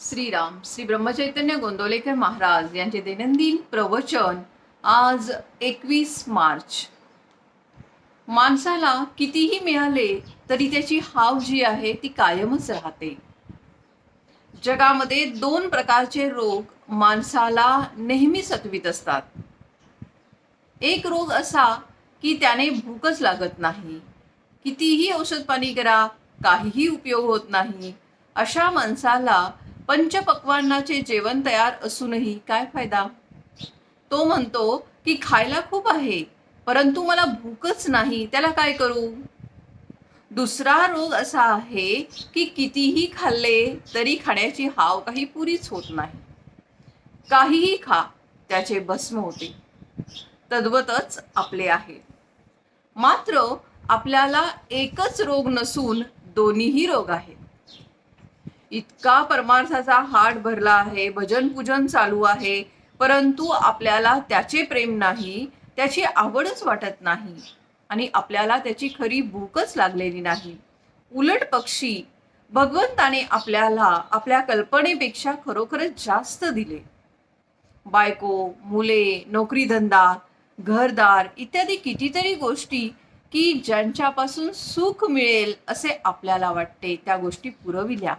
श्रीराम श्री ब्रह्मचैतन्य गोंदवलेकर महाराज यांचे दैनंदिन प्रवचन आज एकवीस मार्च. माणसाला कितीही मिळाले तरी त्याची हाव जी आहे ती कायमच राहते. जगामध्ये दोन प्रकारचे रोग माणसाला नेहमी सतवीत असतात. एक रोग असा की त्याने भूकच लागत नाही. कितीही औषध पाणी करा काहीही उपयोग होत नाही. अशा माणसाला पंचपक्वांनाचे जेवण तयार असूनही काय फायदा? तो म्हणतो की खायला खूप आहे परंतु मला भूकच नाही त्याला काय करू? दुसरा रोग असा आहे की कितीही खाल्ले तरी खाण्याची हाव काही पुरीच होत नाही. काहीही खा त्याचे भस्म होते. तद्वतच आपले आहे. मात्र आपल्याला एकच रोग नसून दोन्हीही रोग आहेत. इतका परमार्थाचा हाट भरला आहे भजन पूजन चालू आहे परंतु आपल्याला त्याचे प्रेम नाही त्याची आवडच वाटत नाही आणि आपल्याला त्याची खरी भूकच लागलेली नाही. उलट पक्षी भगवंताने आपल्याला आपल्या कल्पनेपेक्षा खरोखरच जास्त दिले. बायको मुले नोकरीधंदा घरदार इत्यादी कितीतरी गोष्टी की ज्यांच्यापासून सुख मिळेल असे आपल्याला वाटते त्या गोष्टी पुरविल्या.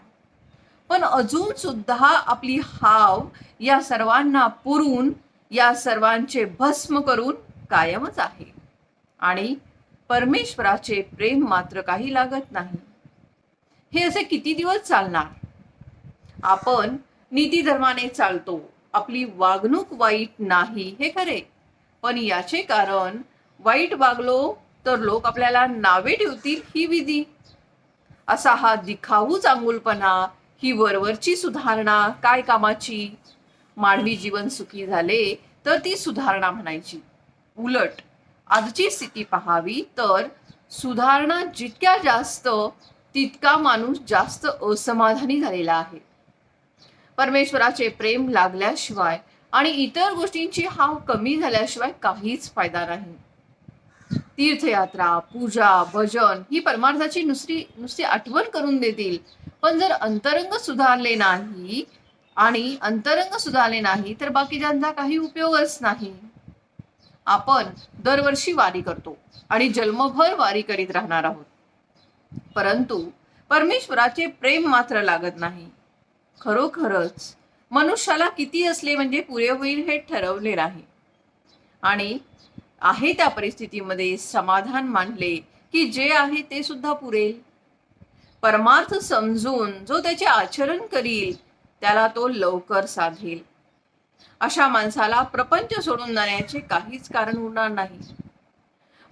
पण अजून सुद्धा आपली हाव या सर्वांना पुरून या सर्वांचे भस्म करून कायमच आहे. आणि परमेश्वराचे प्रेम मात्र काही लागत नाही. हे असे किती दिवस चालणार? आपण नीती धर्माने चालतो. आपली वागणूक वाईट नाही हे खरे. पण याचे कारण वाईट वागलो तर लोक आपल्याला नावे ठेवतील ही विधी. असा हा दिखाऊ चांगुलपणा ही वरवरची सुधारणा काय कामाची? मानवी जीवन सुखी झाले तर ती सुधारणा म्हणायची. उलट आजची स्थिती पाहावी तर सुधारणा जितक्या जास्त तितका माणूस जास्त असमाधानी झालेला आहे. परमेश्वराचे प्रेम लागल्याशिवाय आणि इतर गोष्टींची हाव कमी झाल्याशिवाय काहीच फायदा नाही. तीर्थयात्रा पूजा भजन ही परमार्थाची नुसती नुसती आठवण करून देतील. पण जर अंतरंग सुधारले नाही आणि अंतरंग सुधारले नाही तर बाकीच्यांचा काही उपयोगच नाही. आपण दरवर्षी वारी करतो आणि जन्मभर वारी करीत राहणार आहोत. परंतु परमेश्वराचे प्रेम मात्र लागत नाही. खरोखरच मनुष्याला किती असले म्हणजे पुरे होईल हे ठरवले नाही. आणि आहे त्या परिस्थितीमध्ये समाधान मानले की जे आहे ते सुद्धा पुरेल. परमार्थ समजून जो त्याचे आचरण करील त्याला तो लवकर साधेल. अशा माणसाला प्रपंच सोडून जाण्याचे काहीच कारण होणार नाही.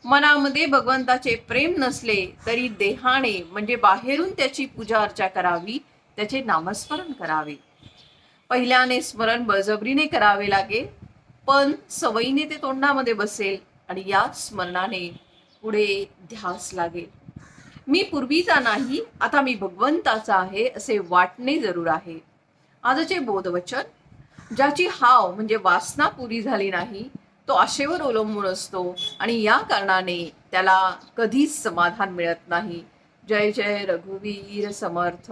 मनामध्ये भगवंताचे प्रेम नसले तरी देहाने म्हणजे बाहेरून त्याची पूजा अर्चा करावी त्याचे नामस्मरण करावे. पहिल्याने स्मरण बळजबरीने करावे लागेल पण सवयीने ते तोंडामध्ये बसेल आणि याच स्मरणाने पुढे ध्यास लागेल मी पूर्वीचा नाही आता मी भगवंताचा आहे असे वाटणे जरूर आहे. आजचे बोधवचन ज्याची हाव म्हणजे वासना पुरी झाली नाही तो आशेवर अवलंबून असतो आणि या कारणाने त्याला कधीच समाधान मिळत नाही. जय जय रघुवीर समर्थ.